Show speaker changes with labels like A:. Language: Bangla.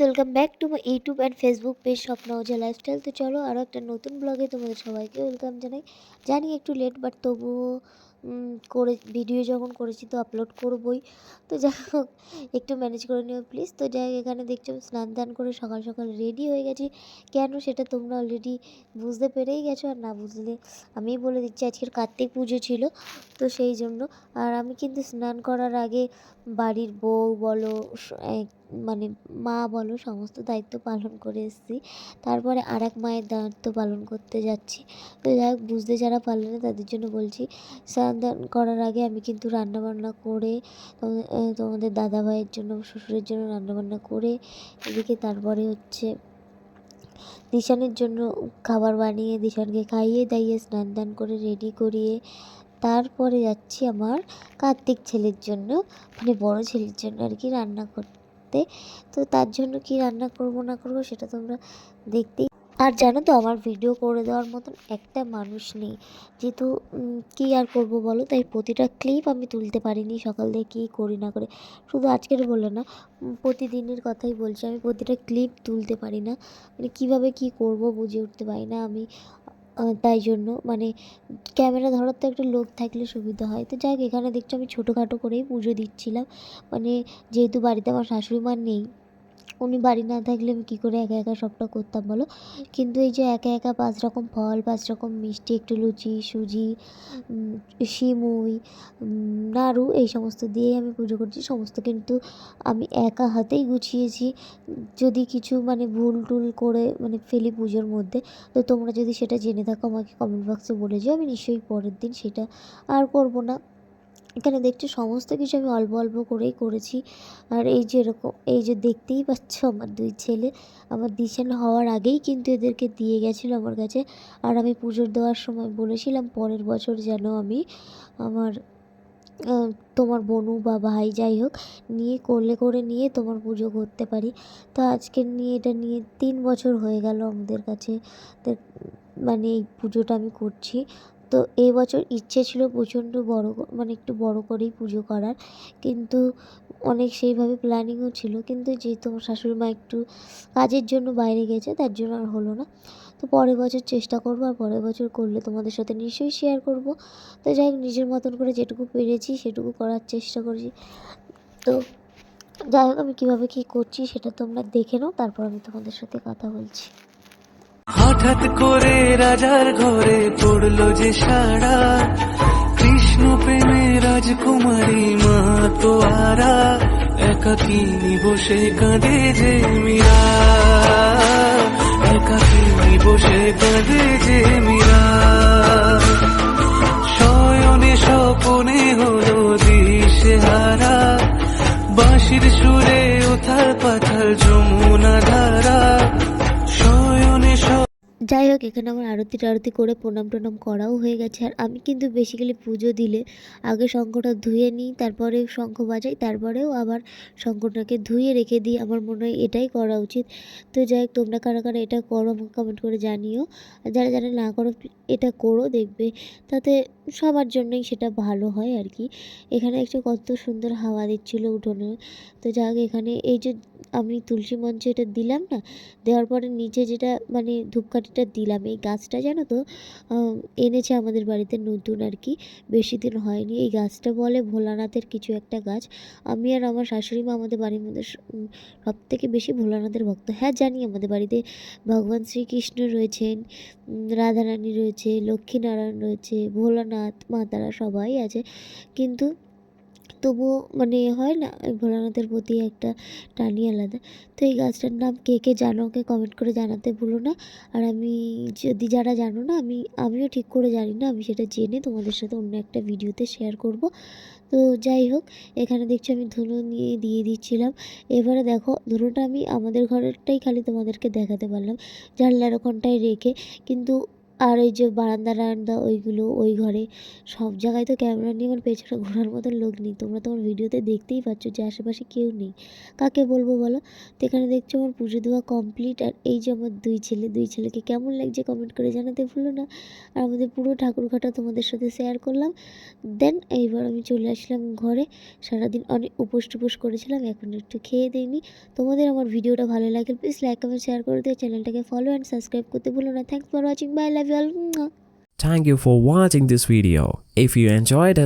A: Welcome back to my YouTube and Facebook page Swapna Oja lifestyle তো চলো আরও একটা নতুন ব্লগে তোমাদের সবাইকে ওয়েলকাম জানাই। জানি একটু লেট বাট তবুও করে ভিডিও যখন করেছি তো আপলোড করবই। তো যাই হোক, একটু ম্যানেজ করে নিও প্লিজ তো যাই এখানে দেখছ স্নান দান করে সকাল সকাল রেডি হয়ে গেছি। কেন সেটা তোমরা অলরেডি বুঝতে পেরেই গেছো আর না বুঝলে আমি বলে দিচ্ছি, আজকের কার্তিক পুজো ছিল। তো সেই জন্য, আর আমি কিন্তু স্নান করার আগে বাড়ির বউ বলো মানে মা বলো, সমস্ত দায়িত্ব পালন করে এসেছি। তারপরে আর এক মায়ের দায়িত্ব পালন করতে যাচ্ছি। তো যাই হোক, বুঝতে যারা পারলে না তাদের জন্য বলছি, স্নান দান করার আগে আমি কিন্তু রান্নাবান্না করে, তোমাদের দাদা ভাইয়ের জন্য, শ্বশুরের জন্য রান্নাবান্না করে এদিকে তারপরে হচ্ছে দিশানের জন্য খাবার বানিয়ে দিশানকে খাইয়ে দাইয়ে স্নান দান করে রেডি করিয়ে তারপরে যাচ্ছি আমার কার্তিক ছেলের জন্য মানে বড় ছেলের জন্য আর কি রান্না করতে। তো তার জন্য কি রান্না করব না করব সেটা তোমরা দেখতেই আর জানো তো, আমার ভিডিও করে দেওয়ার মতন একটা মানুষ নেই। যেহেতু কী আর করব বলো? তাই প্রতিটা ক্লিপ আমি তুলতে পারিনি, সকাল থেকে কী করি না করে। শুধু আজকের বলে না প্রতিদিনের কথাই বলছি, আমি প্রতিটা ক্লিপ তুলতে পারি না। মানে কীভাবে কী করব বুঝে উঠতে পারি না আমি। তাই জন্য মানে ক্যামেরা ধরার তো একটা লোক থাকলে সুবিধা হয়। তো যাই হোক এখানে দেখছ আমি ছোটোখাটো করেই পুজো দিচ্ছিলাম। মানে যেহেতু বাড়িতে আমার শাশুড়ি মা নেই উনি বাড়ি না থাকলে আমি কী করে একা একা সবটা করতাম বলো? কিন্তু এই যে একা একা পাঁচ রকম ফল, পাঁচ রকম মিষ্টি, একটু লুচি, সুজি সিমুই নাড়ু, এই সমস্ত দিয়েই আমি পুজো করছি। সমস্ত কিন্তু আমি একা হাতেই গুছিয়েছি। যদি কিছু মানে ভুল টুল করে মানে ফেলি পুজোর মধ্যে, তো তোমরা যদি সেটা জেনে থাকো, আমাকে কমেন্ট বক্সে বলে যাও। আমি নিশ্চয়ই পরের দিন সেটা আর করব না। এখানে দেখছ সমস্ত কিছু আমি অল্প অল্প করেই করেছি। আর এই যে এরকম, এই যে দেখতেই পাচ্ছ আমার দুই ছেলে, আমার দিশান হওয়ার আগেই কিন্তু এদেরকে দিয়ে গেছিল আমার কাছে। আর আমি পুজোর দেওয়ার সময় বলেছিলাম পরের বছর যেন আমি আমার তোমার বনু বা ভাই যাই হোক, নিয়ে করলে করে নিয়ে তোমার পুজো করতে পারি। তো আজকে নিয়ে এটা নিয়ে তিন বছর হয়ে গেল আমাদের কাছে। মানে এই পুজোটা আমি করছি। তো এই বছর ইচ্ছে ছিল প্রচণ্ড বড় মানে একটু বড় করেই পুজো করার। কিন্তু অনেক সেইভাবে প্ল্যানিংও ছিল। কিন্তু যেহেতু আমার শাশুড়ি মা একটু কাজের জন্য বাইরে গেছে, তার জন্য আর হলো না। তো পরের বছর চেষ্টা করব আর পরের বছর করলে তোমাদের সাথে নিশ্চয়ই শেয়ার করব। তো যাই হোক, নিজের মতন করে যেটুকু পেরেছি সেটুকু করার চেষ্টা করেছি। তো যাই হোক, আমি কীভাবে কী করছি সেটা তোমরা দেখে নাও, তারপর আমি তোমাদের সাথে কথা বলছি।
B: হঠাৎ করে রাজার ঘরে পড়ল যে সারা কৃষ্ণ প্রেমে রাজকুমারী মা তো আরা একাকিনী বসে কাঁদে যে মীরা। একাকিনী বসে কাঁদে যে মীরা। শয়নে স্বপনে হলো দিশে হারা বাঁশির সুরে উথাল পাথাল যমুনা ধারা।
A: যাই হোক, এখানে আমার আরতি টারতি করে প্রণাম টনাম করাও হয়ে গেছে। আর আমি কিন্তু বেসিক্যালি পুজো দিলে আগে শঙ্খটা ধুয়ে নিই, তারপরে শঙ্খ বাজাই, তারপরেও আবার শঙ্খটাকে ধুয়ে রেখে দিই। আমার মনে হয় এটাই করা উচিত। তো যাই হোক, তোমরা কারা কারা এটা করো আমাকে কমেন্ট করে জানিও। আর যারা যারা না করো, এটা করো, দেখবে। তাতে সবার জন্যই সেটা ভালো হয় আর কি। এখানে একটু কত সুন্দর হাওয়া দিচ্ছিল উঠোনে। তো যাই হোক, এখানে এই যে আমি তুলসী মঞ্চে এটা দিলাম না, দেওয়ার পরে নিচে যেটা মানে ধূপকাঠিটা দিলাম। এই গাছটা জানো তো এনেছে আমাদের বাড়িতে নতুন আর কি, বেশি দিন হয়নি। এই গাছটা বলে ভোলানাথের কিছু একটা গাছ। আমি আর আমার শাশুড়ি মা আমাদের বাড়ির মধ্যে সব থেকে বেশি ভোলানাথের ভক্ত। হ্যাঁ জানি আমাদের বাড়িতে ভগবান শ্রীকৃষ্ণ রয়েছেন রাধারানী রয়েছে, লক্ষ্মীনারায়ণ রয়েছে, ভোলানাথ, মা তারা সবাই আছে। কিন্তু তবুও মানে হয় না, ভোলানাথের প্রতি একটা টানি আলাদা। তো এই গাছটার নাম কে কে জানো কে কমেন্ট করে জানাতে ভুলো না। আর আমি যদি যারা জানো না, আমি, আমিও ঠিক করে জানি না, আমি সেটা জেনে তোমাদের সাথে অন্য একটা ভিডিওতে শেয়ার করব। তো যাই হোক, এখানে দেখছি আমি ধুনো নিয়ে দিয়ে দিচ্ছিলাম। এবারে দেখো, ধুনোটা আমি আমাদের ঘরেরটাই খালি তোমাদেরকে দেখাতে পারলাম। জানলার ওখানটায় রেখে, কিন্তু আর এই যে বারান্দা টারান্দা ওইগুলো, ওই ঘরে সব জায়গায় তো ক্যামেরা নিয়ে আমার পেছনে ঘোরার মতন লোক নেই। তোমরা তোমার ভিডিওতে দেখতেই পাচ্ছ যে আশেপাশে কেউ নেই। কাকে বলব বলো? তো এখানে দেখছ আমার পুজো দেওয়া কমপ্লিট আর এই যে আমার দুই ছেলে, দুই ছেলেকে কেমন লাগছে কমেন্ট করে জানাতে ভুলো না। আর আমাদের পুরো ঠাকুরঘাটা তোমাদের সাথে শেয়ার করলাম। দেন এইবার আমি চলে আসলাম ঘরে। সারাদিন অনেক উপোস টুপোস করেছিলাম, এখন একটু খেয়ে দিইনি। তোমাদের আমার ভিডিওটা ভালো লাগে প্লিজ লাইক কমেন্ট শেয়ার করে দিও। চ্যানেলটাকে ফলো অ্যান্ড সাবস্ক্রাইব করতে ভুলো না। Thanks for watching bye love
C: Thank you for watching this video. If you enjoyed it,